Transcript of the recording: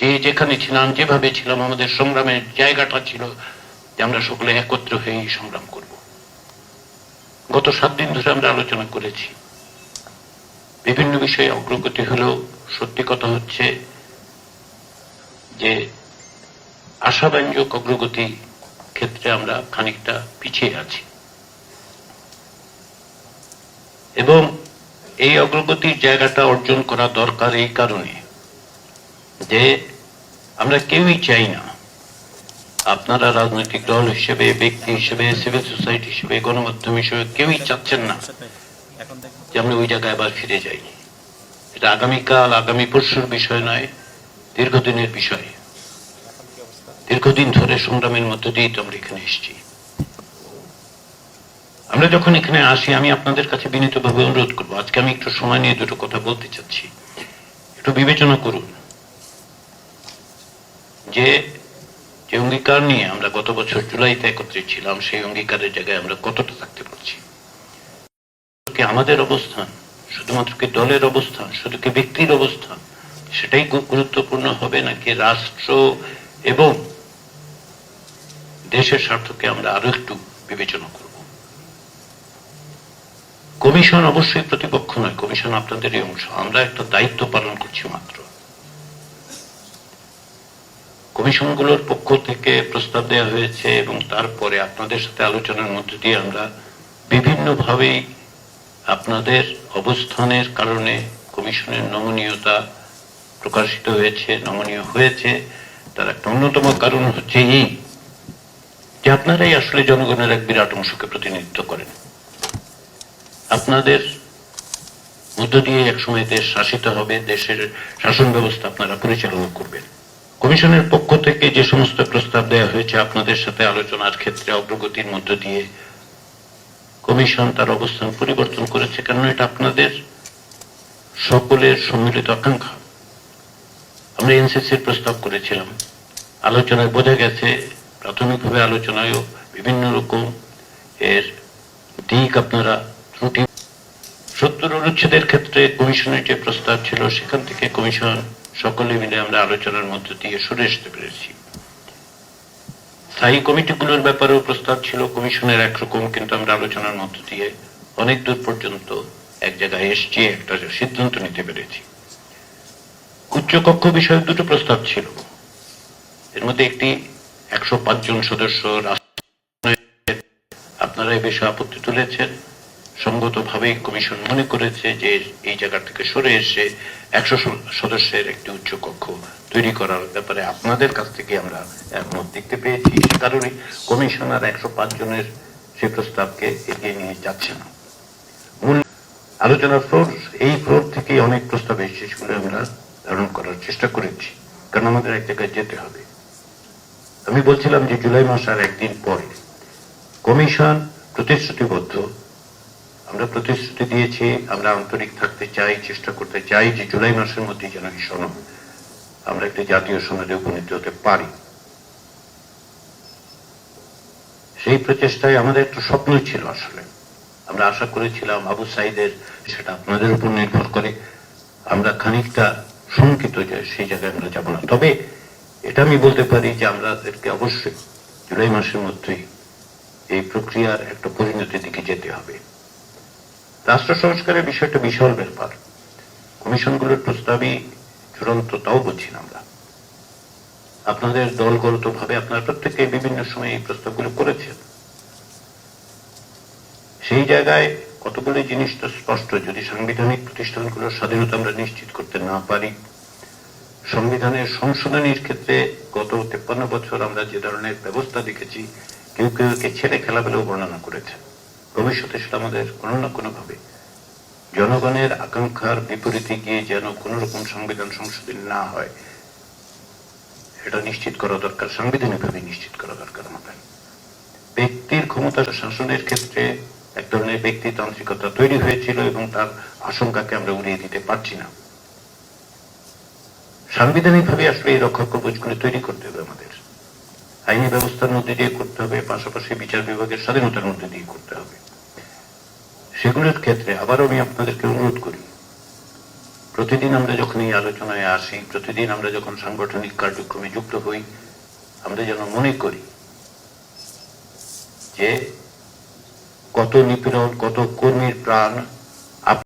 যে যেখানে ছিলাম, যেভাবে ছিলাম, আমাদের সংগ্রামের জায়গাটা ছিল যে আমরা সকলে একত্র হয়েই সংগ্রাম করব। গত সাত দিন ধরে আমরা আলোচনা করেছি। বিভিন্ন বিষয়ে অগ্রগতি হলেও সত্যি কথা হচ্ছে যে আশাব্যঞ্জক অগ্রগতি ক্ষেত্রে আমরা খানিকটা পিছিয়ে আছি। এবং এই অগ্রগতির জায়গাটা অর্জন করা দরকার এই কারণে যে আমরা কেউই চাই না। আপনারা রাজনৈতিক দল হিসেবে, ব্যক্তি হিসেবে সিভিল সোসাইটি হিসেবে, গণমাধ্যম হিসেবে কেউই চাচ্ছেন না যে আমরা ওই জায়গায় আবার ফিরে যাই। এটা আগামীকাল, আগামী পরশুর বিষয় নয়, দীর্ঘদিনের বিষয়। দীর্ঘদিন ধরে সংগ্রামের মধ্য দিয়েই তো আমরা এখানে এসেছি। আমরা যখন এখানে আসি, আমি আপনাদের কাছে বিনীতভাবে অনুরোধ করব। আজকে আমি একটু সময় নিয়ে দুটো কথা বলতে চাচ্ছি। একটু বিবেচনা করুন। যে যে অঙ্গীকার নিয়ে আমরা গত বছর জুলাইতে একত্রিত ছিলাম, সেই অঙ্গীকারের জায়গায় আমরা কতটা থাকতে পারছি? আমাদের অবস্থান, শুধুমাত্র কি দলের অবস্থান, শুধু কি ব্যক্তির অবস্থান, সেটাই গুরুত্বপূর্ণ হবে নাকি রাষ্ট্র এবং দেশের স্বার্থকে আমরা আরও একটু বিবেচনা করব? কমিশন অবশ্যই প্রতিপক্ষ নয়, কমিশন আপনাদেরই অংশ। আমরা একটা দায়িত্ব পালন করছি মাত্র। কমিশনগুলোর পক্ষ থেকে প্রস্তাব দেওয়া হয়েছে এবং তারপরে আপনাদের সাথে আলোচনার মধ্যে দিয়ে আমরা বিভিন্নভাবেই আপনাদের অবস্থানের কারণে কমিশনের নমনীয়তা প্রকাশিত হয়েছে, নমনীয় হয়েছে। তার একটা অন্যতম কারণ হচ্ছে এই যে আপনারাই আসলে জনগণের এক বিরাট অংশকে প্রতিনিধিত্ব করেন। আপনাদের মধ্য দিয়ে একসময় দেশ শাসিত হবে, দেশের শাসন ব্যবস্থা আপনারা পরিচালনা করবেন। কমিশনের পক্ষ থেকে যে সমস্ত প্রস্তাব দেওয়া হয়েছে আপনাদের সাথে আলোচনার ক্ষেত্রে অগ্রগতির মধ্য দিয়ে কমিশন তার অবস্থান পরিবর্তন করেছে কেন এটা আপনাদের সকলের সম্মিলিত আকাঙ্ক্ষা। আমরা এনসিসির প্রস্তাব করেছিলাম। আলোচনায় বোঝা গেছে, প্রাথমিকভাবে আলোচনায়ও বিভিন্ন রকম এর দিক আপনারা ত্রুটি সত্তর অনুচ্ছেদের ক্ষেত্রে কমিশনের যে প্রস্তাব ছিল, সেখান থেকে কমিশন সকলে মিলে আমরা আলোচনার মধ্য দিয়ে সরে আসতে পেরেছি। স্থায়ী কমিটিগুলোর ব্যাপারেও প্রস্তাব ছিল, কমিশনের একরকম, কিন্তু আমরা আলোচনার মধ্য দিয়ে অনেক দূর পর্যন্ত এক জায়গায় এসছি একটা সিদ্ধান্ত নিতে পেরেছি। উচ্চকক্ষ বিষয়ক দুটো প্রস্তাব ছিল। এর মধ্যে একটি একশো পাঁচ জন সদস্য, আপনারা এই বিষয়ে আপত্তি তুলেছেন। সঙ্গতভাবেই কমিশন মনে করেছে যে এই জায়গা থেকে সরে এসে একশো সদস্যের একটি উচ্চ কক্ষ তৈরি করার ব্যাপারে আপনাদের কাছ থেকে আমরা একমত দেখতে পেয়েছি। সে কারণে কমিশন আর একশো পাঁচ জনের সেই প্রস্তাবকে এগিয়ে নিয়ে যাচ্ছে না মূল আলোচনার ফ্লোর, এই ফ্লোর থেকে অনেক প্রস্তাব এসেছে সেগুলো আমরা ধারণ করার চেষ্টা করেছি, কারণ আমাদের এক জায়গায় যেতে হবে। আমি বলছিলাম যে জুলাই মাস আর একদিন পরে কমিশন প্রতিশ্রুতিবদ্ধ আমরা প্রতিশ্রুতি দিয়েছি, আমরা আন্তরিক থাকতে চাই, চেষ্টা করতে চাই যে জুলাই মাসের মধ্যে যেন এই সনদ আমরা একটি জাতীয় সনদে উপনীত হতে পারি। সেই প্রচেষ্টায় আমাদের একটা স্বপ্ন ছিল আসলে। আমরা আশা করেছিলাম আবু সাইদের সেটা আপনাদের উপর নির্ভর করে। আমরা খানিকটা শঙ্কিত যে সেই জায়গায় আমরা যাব না। তবে এটা আমি বলতে পারি যে আমাদেরকে অবশ্যই জুলাই মাসের মধ্যেই এই প্রক্রিয়ার একটা পরিণতির দিকে যেতে হবে। রাষ্ট্র সংস্কারের বিষয়টা বিশাল ব্যাপার। কমিশনগুলোর প্রস্তাবই চূড়ান্ত, তাও বলছি না আমরা। আপনাদের দলগত ভাবে আপনারা প্রত্যেকে বিভিন্ন সময় এই প্রস্তাবগুলো করেছেন। সেই জায়গায় কতগুলো জিনিস তো স্পষ্ট, যদি সাংবিধানিক প্রতিষ্ঠানগুলোর স্বাধীনতা আমরা নিশ্চিত করতে না পারি, সংবিধানের সংশোধনীর ক্ষেত্রে গত তেপ্পান্ন বছর আমরা যে ধরনের ব্যবস্থা দেখেছি, কেউ কেউ একে ছেড়ে খেলা বলেও বর্ণনা করেছে ভবিষ্যতে সেটা আমাদের কোনো না কোনো ভাবে জনগণের আকাঙ্ক্ষার বিপরীতে গিয়ে যেন কোন রকম সংবিধান সংশোধনী না হয় সেটা নিশ্চিত করা দরকার সাংবিধানিক ভাবে নিশ্চিত করা দরকার আমাদের। ব্যক্তির ক্ষমতা শাসনের ক্ষেত্রে এক ধরনের ব্যক্তিতান্ত্রিকতা তৈরি হয়েছিল এবং তার আশঙ্কাকে আমরা উড়িয়ে দিতে পারছি না। সাংবিধানিক ভাবে আসলে এই রক্ষা কবচগুলো তৈরি করতে হবে আমাদের। আইনি ব্যবস্থার মধ্যে দিয়ে করতে হবে, পাশাপাশি বিচার বিভাগের স্বাধীনতার মধ্যে দিয়ে করতে হবে। সেগুলোর ক্ষেত্রে আবারও আমি আপনাদেরকে অনুরোধ করি। প্রতিদিন আমরা যখন এই আলোচনায় আসি, প্রতিদিন আমরা যখন সাংগঠনিক কার্যক্রমে যুক্ত হই, আমরা যেন মনে করি যে কত নিপীড়ন, কত কর্মীর প্রাণ